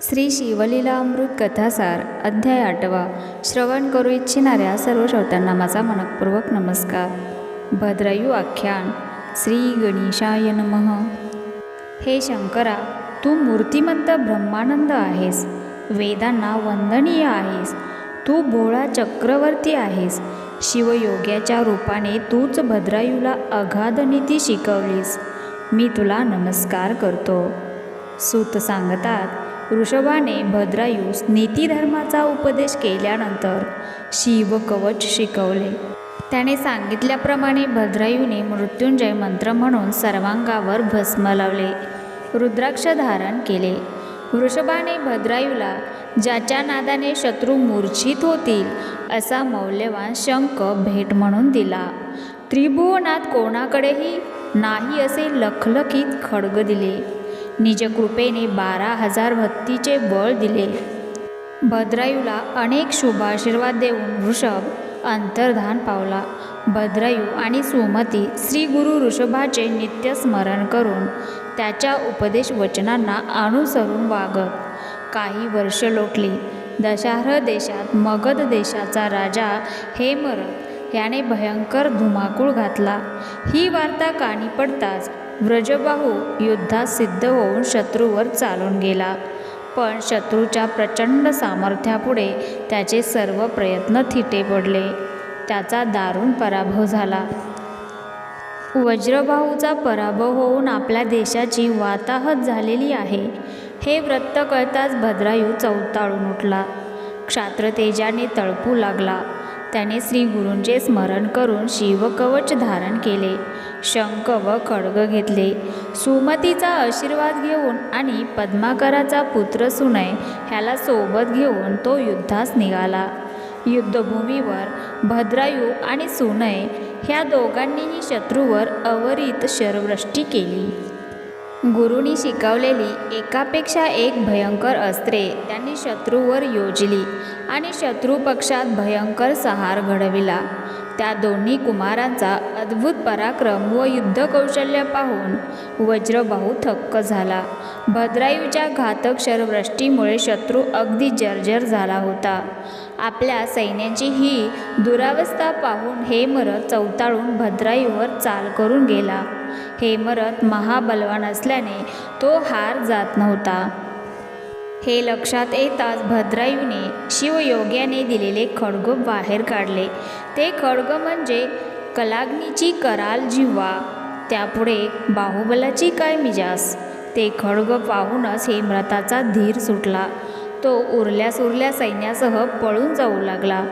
श्री शिवलीला अमृत कथासार अध्याय आठवा. श्रवण करू इच्छिणाऱ्या सर्व श्रोत्यांना माझा मनपूर्वक नमस्कार. भद्रायू आख्यान. श्री गणेशाय नमः. हे शंकरा तू मूर्तिमंत ब्रह्मानंद आहेस. वेदांना वंदनीय आहेस. तू भोळा चक्रवर्ती आहेस. शिवयोग्याच्या रूपाने तूच भद्रायूला अगाध नीती शिकवलीस. मी तुला नमस्कार करतो. सूत सांगतात ऋषभाने भद्रायूस नीतिधर्माचा उपदेश केल्यानंतर शिवकवच शिकवले. त्याने सांगितल्याप्रमाणे भद्रायूने मृत्युंजय मंत्र म्हणून सर्वांगावर भस्म लावले. रुद्राक्ष धारण केले. वृषभाने भद्रायूला ज्याच्या नादाने शत्रू मूर्छित होतील असा मौल्यवान शंख भेट म्हणून दिला. त्रिभुवनात कोणाकडेही नाही असे लखलखीत खडग दिले. निजकृपेने बारा हजार भक्तीचे बळ दिले. भद्रायूला अनेक शुभाशीर्वाद देऊन ऋषभ अंतर्धान पावला. भद्रायू आणि सुमती श्री गुरु ऋषभाचे नित्य स्मरण करून त्याच्या उपदेश वचनांना अनुसरून वागत. काही वर्ष लोटली. दशार्ह देशात मगध देशाचा राजा हेमरथ याने भयंकर धुमाकूळ घातला. ही वार्ता कानी पडताच व्रजबाहू युद्धात सिद्ध होऊन शत्रूवर चालून गेला. पण शत्रूच्या प्रचंड सामर्थ्यापुढे त्याचे सर्व प्रयत्न थिटे पडले. त्याचा दारुण पराभव झाला. वज्रबाहूचा पराभव होऊन आपल्या देशाची वाताहत झालेली आहे हे वृत्त कळताच भद्रायू चौताळून उठला. क्षात्रतेजाने तळपू लागला. त्याने श्री गुरूंचे स्मरण करून शिवकवच धारण केले. शंख व खड्ग घेतले. सुमतीचा आशीर्वाद घेऊन आणि पद्माकराचा पुत्र सुनय ह्याला सोबत घेऊन तो युद्धास निघाला. युद्धभूमीवर भद्रायू आणि सुनय ह्या दोघांनीही शत्रूवर अवरित शरवृष्टी केली. गुरुनी शिकवलेली एकापेक्षा एक भयंकर अस्त्रे त्यांनी शत्रूवर योजली आणि शत्रुपक्षात भयंकर सहार घडविला. त्या दोन्ही कुमारांचा अद्भुत पराक्रम व युद्धकौशल्य पाहून वज्रबाहू थक्क झाला. भद्रायूच्या घातक शरवृष्टीमुळे शत्रू अगदी जर्जर झाला होता. आपल्या सैन्याची ही दुरावस्था पाहून हेमर चौताळून भद्रायूवर चाल करून गेला. हेमरथ महाबलवान असल्याने तो हार जात नव्हता. हे लक्षात येताच भद्रायूने शिवयोग्याने दिलेले खडग बाहेर काढले. ते खडग म्हणजे कलाग्नीची कराल जिव्हा. त्यापुढे बाहुबलाची काय मिजास ते खडग पाहूनच हेमरथाचा धीर सुटला. तो उरल्यास उरल्या सैन्यासह पळून जाऊ लागला.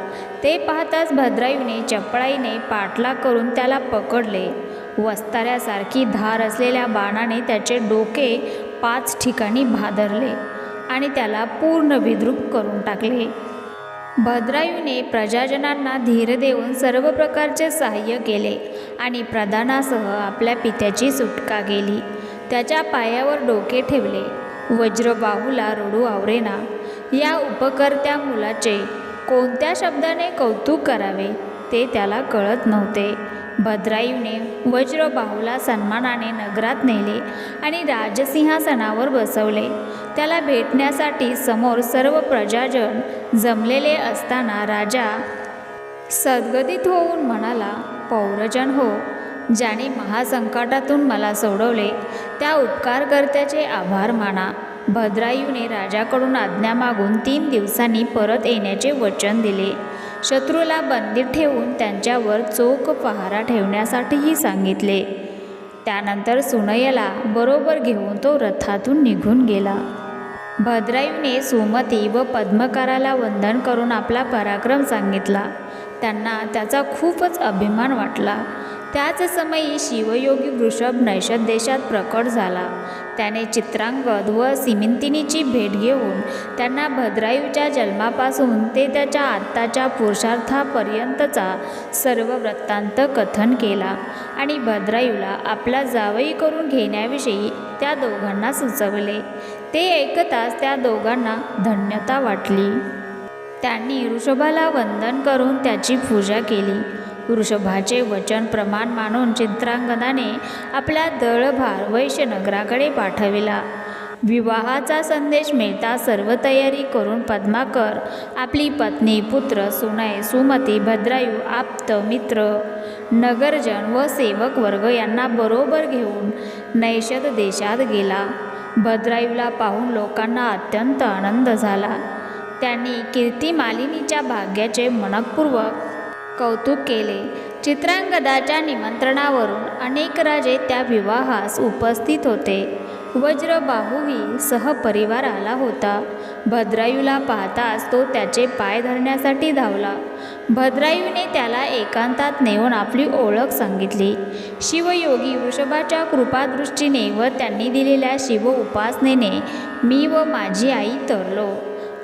ते पाहताच भद्रायूने चपळाईने पाठलाग करून त्याला पकडले. वस्ताऱ्यासारखी धार असलेल्या बाणाने त्याचे डोके पाच ठिकाणी भादरले आणि त्याला पूर्ण विद्रूप करून टाकले. भद्रायूने प्रजाजनांना धीर देऊन सर्व प्रकारचे सहाय्य केले आणि प्रधानासह आपल्या पित्याची सुटका केली. त्याच्या पायावर डोके ठेवले. वज्रबाहूला रडू आवरेना. या उपकर्त्या मुलाचे कोणत्या शब्दाने कौतुक करावे ते त्याला कळत नव्हते. भद्रायूने वज्रबाहूला सन्मानाने नगरात नेले आणि राजसिंहासनावर बसवले. त्याला भेटण्यासाठी समोर सर्व प्रजाजन जमलेले असताना राजा सद्गदित होऊन म्हणाला पौरजन हो ज्याने महासंकटातून मला सोडवले त्या उपकारकर्त्याचे आभार माना. भद्रायूने राजाकडून आज्ञा मागून तीन दिवसांनी परत येण्याचे वचन दिले. शत्रूला बंदीत ठेवून त्यांच्यावर चोख पहारा ठेवण्यासाठीही सांगितले. त्यानंतर सुनयला बरोबर घेऊन तो रथातून निघून गेला. भद्रायूने सुमती व पद्मकाराला वंदन करून आपला पराक्रम सांगितला. त्यांना त्याचा खूपच अभिमान वाटला. त्याच समयी शिवयोगी वृषभ नैषद देशात प्रकट झाला. त्याने चित्रांगद व सिमिंतिनीची भेट घेऊन त्यांना भद्रायूच्या जन्मापासून ते त्याच्या आत्ताच्या पुरुषार्थापर्यंतचा सर्व वृत्तांत कथन केला आणि भद्रायूला आपला जावई करून घेण्याविषयी त्या दोघांना सुचवले. ते ऐकताच त्या दोघांना धन्यता वाटली. त्यांनी ऋषभाला वंदन करून त्याची पूजा केली. वृषभाचे वचन प्रमाण मानून चित्रांगदाने आपला दळभार वैश्यनगराकडे पाठविला. विवाहाचा संदेश मिळता सर्व तयारी करून पद्माकर आपली पत्नी पुत्र सुनय सुमती भद्रायू आप्त मित्र नगरजन व सेवक वर्ग यांना बरोबर घेऊन नैषद देशात गेला. भद्रायूला पाहून लोकांना अत्यंत आनंद झाला. त्यांनी कीर्ती मालिनीच्या भाग्याचे मनपूर्वक कौतुक केले. चित्रांगदाच्या निमंत्रणावरून अनेक राजे त्या विवाहास उपस्थित होते. वज्रबाहूही सहपरिवार आला होता. भद्रायूला पाहताच तो त्याचे पाय धरण्यासाठी धावला. भद्रायूने त्याला एकांतात नेऊन आपली ओळख सांगितली. शिवयोगी वृषभाच्या कृपादृष्टीने व त्यांनी दिलेल्या शिव उपासनेने मी व माझी आई तरलो.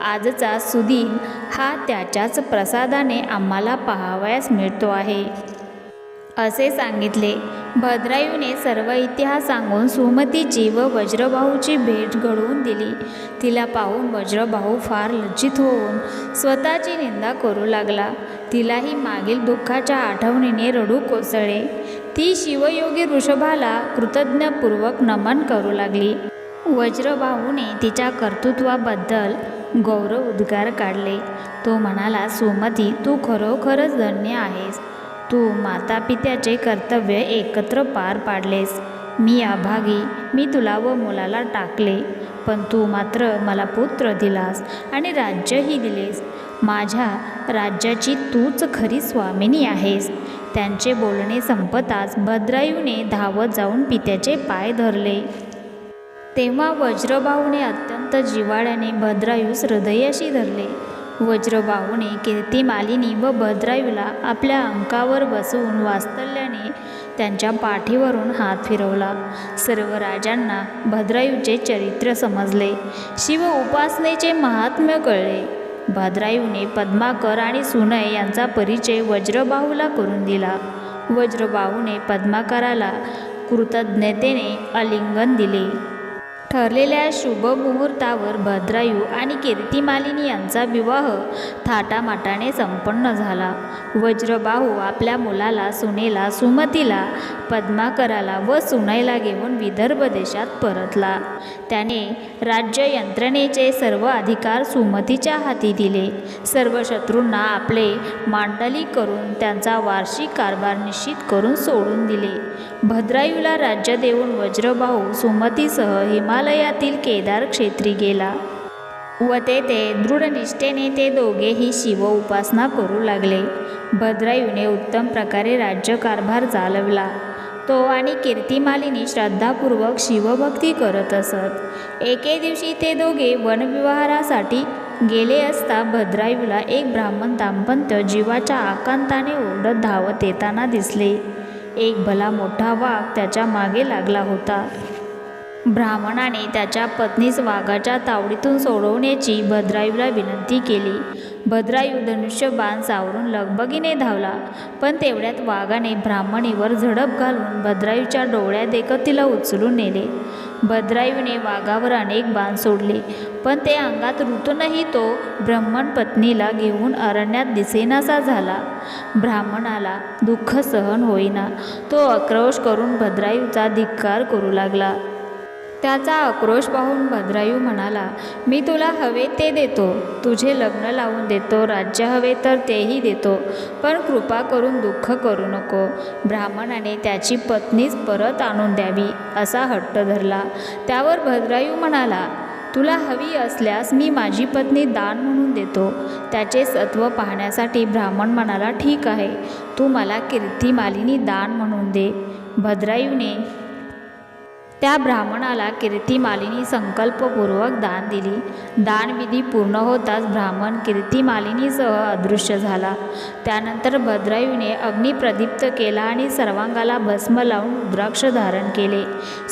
आजचा सुदीन हा त्याच्याच प्रसादाने आम्हाला पाहावयास मिळतो आहे. असे सांगितले. भद्रायूने सर्व इतिहास सांगून सुमतीची व वज्रबाहूची भेट घडवून दिली. तिला पाहून वज्रबाहू फार लज्जित होऊन स्वतःची निंदा करू लागला. तिलाही मागील दुःखाच्या आठवणीने रडू कोसळले. ती शिवयोगी वृषभाला कृतज्ञपूर्वक नमन करू लागली. वज्रबाहूने तिच्या कर्तृत्वाबद्दल गौरव उद्गार काढले. तो म्हणाला सुमती तू खरोखरच धन्य आहेस. तू माता पित्याचे कर्तव्य एकत्र पार पाडलेस. मी अभागी मी तुला व मुलाला टाकले. पण तू मात्र मला पुत्र दिलास आणि राज्यही दिलेस. माझ्या राज्याची तूच खरी स्वामिनी आहेस. त्यांचे बोलणे संपताच भद्रायूने धावत जाऊन पित्याचे पाय धरले. तेव्हा वज्रबाहूने अत्यंत जिवाळ्याने भद्रायूस हृदयाशी धरले. वज्रबाहूने कीर्तिमालिनी व भद्रायूला आपल्या अंकावर बसवून वास्तल्याने त्यांच्या पाठीवरून हात फिरवला. सर्व राजांना भद्रायूचे चरित्र समजले. शिव उपासनेचे महात्म्य कळले. भद्रायूने पद्माकर आणि सुनय यांचा परिचय वज्रबाहूला करून दिला. वज्रबाहूने पद्माकराला कृतज्ञतेने आलिंगन दिले. ठरलेल्या शुभ मुहूर्तावर भद्रायू आणि कीर्तिमालिनी यांचा विवाह थाटामाटाने संपन्न झाला. वज्रबाहू आपल्या मुलाला सुनेला सुमतीला पद्माकराला व सुनैला घेऊन विदर्भ देशात परतला. त्याने राज्य यंत्रणेचे सर्व अधिकार सुमतीच्या हाती दिले. सर्व शत्रूंना आपले मांडली करून त्यांचा वार्षिक कारभार निश्चित करून सोडून दिले. भद्रायूला राज्य देऊन वज्रबाहू सुमतीसह हिमालयातील केदार क्षेत्री गेला. व तेथे दृढनिष्ठेने ते दोघेही शिव उपासना करू लागले. भद्रायूने उत्तम प्रकारे राज्यकारभार चालवला. तो आणि कीर्तिमालिनी श्रद्धापूर्वक शिवभक्ती करत असत. एके दिवशी ते दोघे वनविहारासाठी गेले असता भद्रायूला एक ब्राह्मण दाम्पत्य जीवाच्या आकांताने ओढत धावत येताना दिसले. एक भला मोठा वाघ त्याच्यामागे लागला होता. ब्राह्मणाने त्याच्या पत्नीस वाघाच्या तावडीतून सोडवण्याची भद्रायूला विनंती केली. भद्रायू धनुष्य बाण सावरून लगबगीने धावला पण तेवढ्यात वाघाने ब्राह्मणीवर झडप घालून भद्रायूच्या डोळ्यात देखत तिला उचलून नेले. भद्रायूने वाघावर अनेक बाण सोडले पण ते अंगात ऋतूनही तो ब्राह्मण पत्नीला घेऊन अरण्यात दिसेनासा झाला. ब्राह्मणाला दुःख सहन होईना तो आक्रोश करून भद्रायूचा धिक्कार करू लागला. त्याचा आक्रोश पाहून भद्रायू म्हणाला मी तुला हवे ते देतो. तुझे लग्न लावून देतो राज्य हवे तर तेही देतो. पण कृपा करून दुःख करू नको. ब्राह्मणाने त्याची पत्नीच परत आणून द्यावी असा हट्ट धरला. त्यावर भद्रायू म्हणाला तुला हवी असल्यास मी माझी पत्नी दान म्हणून देतो. त्याचे सत्व पाहण्यासाठी ब्राह्मण म्हणाला ठीक आहे. तू मला कीर्तिमालिनी दान म्हणून दे. भद्रायूने त्या ब्राह्मणाला कीर्तिमालिनी संकल्पपूर्वक दान दिली. दानविधी पूर्ण होताच ब्राह्मण कीर्तिमालिनीसह अदृश्य झाला. त्यानंतर भद्रायूने अग्नी प्रदीप्त केला आणि सर्वांगाला भस्म लावून रुद्राक्ष धारण केले.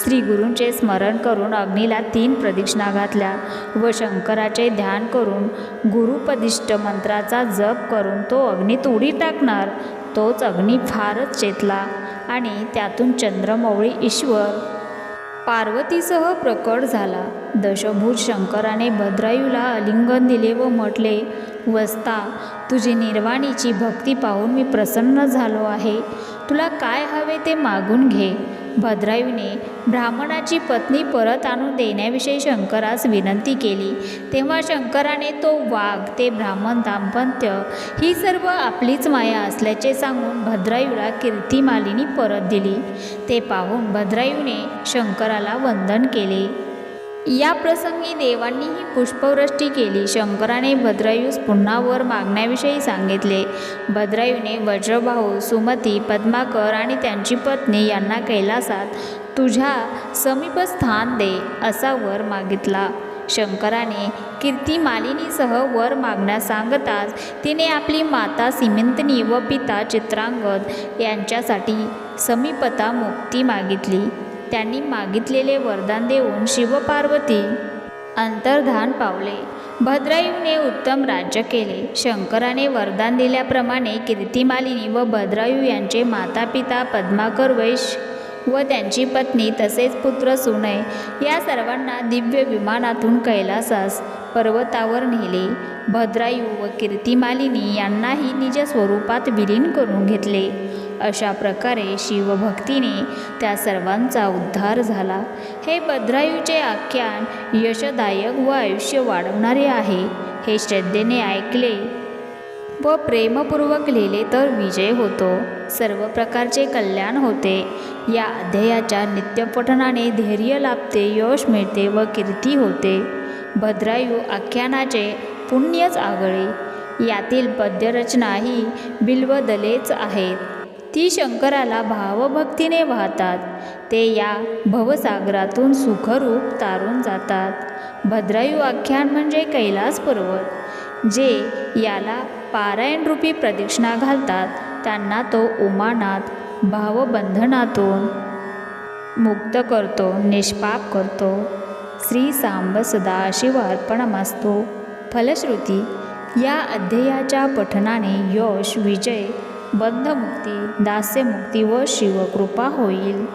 श्री गुरूंचे स्मरण करून अग्नीला तीन प्रदक्षिणा घातल्या. व शंकराचे ध्यान करून गुरुपदिष्ट मंत्राचा जप करून तो अग्नीत उडी टाकणार. तोच अग्नी फारच चेतला आणि त्यातून चंद्रमौळी ईश्वर पार्वतीसह प्रकट झाला. दशभूज शंकराने भद्रायूला आलिंगन दिले व म्हटले वस्ता तुझी निर्वाणीची भक्ती पाहून मी प्रसन्न झालो आहे. तुला काय हवे ते मागून घे. भद्रायूने ब्राह्मणाची पत्नी परत आणून देण्याविषयी शंकरास विनंती केली. तेव्हा शंकराने तो वाघ ते ब्राह्मण दाम्पत्य ही सर्व आपलीच माया असल्याचे सांगून भद्रायूला कीर्तिमालिनी परत दिली. ते पाहून भद्रायूने शंकराला वंदन केले. या प्रसंगी देवांनीही पुष्पवृष्टी केली. शंकराने भद्रायूस पुन्हा वर मागण्याविषयी सांगितले. भद्रायूने वज्रभाऊ सुमती पद्माकर आणि त्यांची पत्नी यांना कैलासात तुझ्या समीप स्थान दे असा वर मागितला. शंकराने कीर्तिमालिनीसह वर मागण्यास सांगताच तिने आपली माता सिमिंतनी व पिता चित्रांगद यांच्यासाठी समीपता मुक्ती मागितली. त्यांनी मागितलेले वरदान देऊन शिवपार्वती अंतर्धान पावले. भद्रायूने उत्तम राज्य केले. शंकराने वरदान दिल्याप्रमाणे कीर्तिमालिनी व भद्रायू यांचे माता पिता पद्माकर वैश व त्यांची पत्नी तसेच पुत्र सुनय या सर्वांना दिव्य विमानातून कैलासास पर्वतावर नेले. भद्रायू व कीर्तिमालिनी यांनाही निज स्वरूपात विलीन करून घेतले. अशा प्रकारे शिवभक्तीने त्या सर्वांचा उद्धार झाला. हे भद्रायूचे आख्यान यशदायक व आयुष्य वाढवणारे आहे हे श्रद्धेने ऐकले व प्रेमपूर्वक लिहिले तर विजय होतो. सर्व प्रकारचे कल्याण होते. या अध्यायाच्या नित्यपठनाने धैर्य लाभते यश मिळते व कीर्ती होते. भद्रायू आख्यानाचे पुण्यच आगळे. यातील पद्यरचना ही बिल्वदलेच आहेत. ती शंकराला भावभक्तीने वाहतात. ते या भवसागरातून सुखरूप तारून जातात. भद्रायू आख्यान म्हणजे कैलास पर्वत जे याला पारायणरूपी प्रदक्षिणा घालतात. त्यांना तो उमानात भावबंधनातून मुक्त करतो निष्पाप करतो. श्री सांब सदाशिव फलश्रुती या अध्ययाच्या पठनाने यश विजय बंधमुक्ती दास्यमुक्ती व शिवकृपा होईल.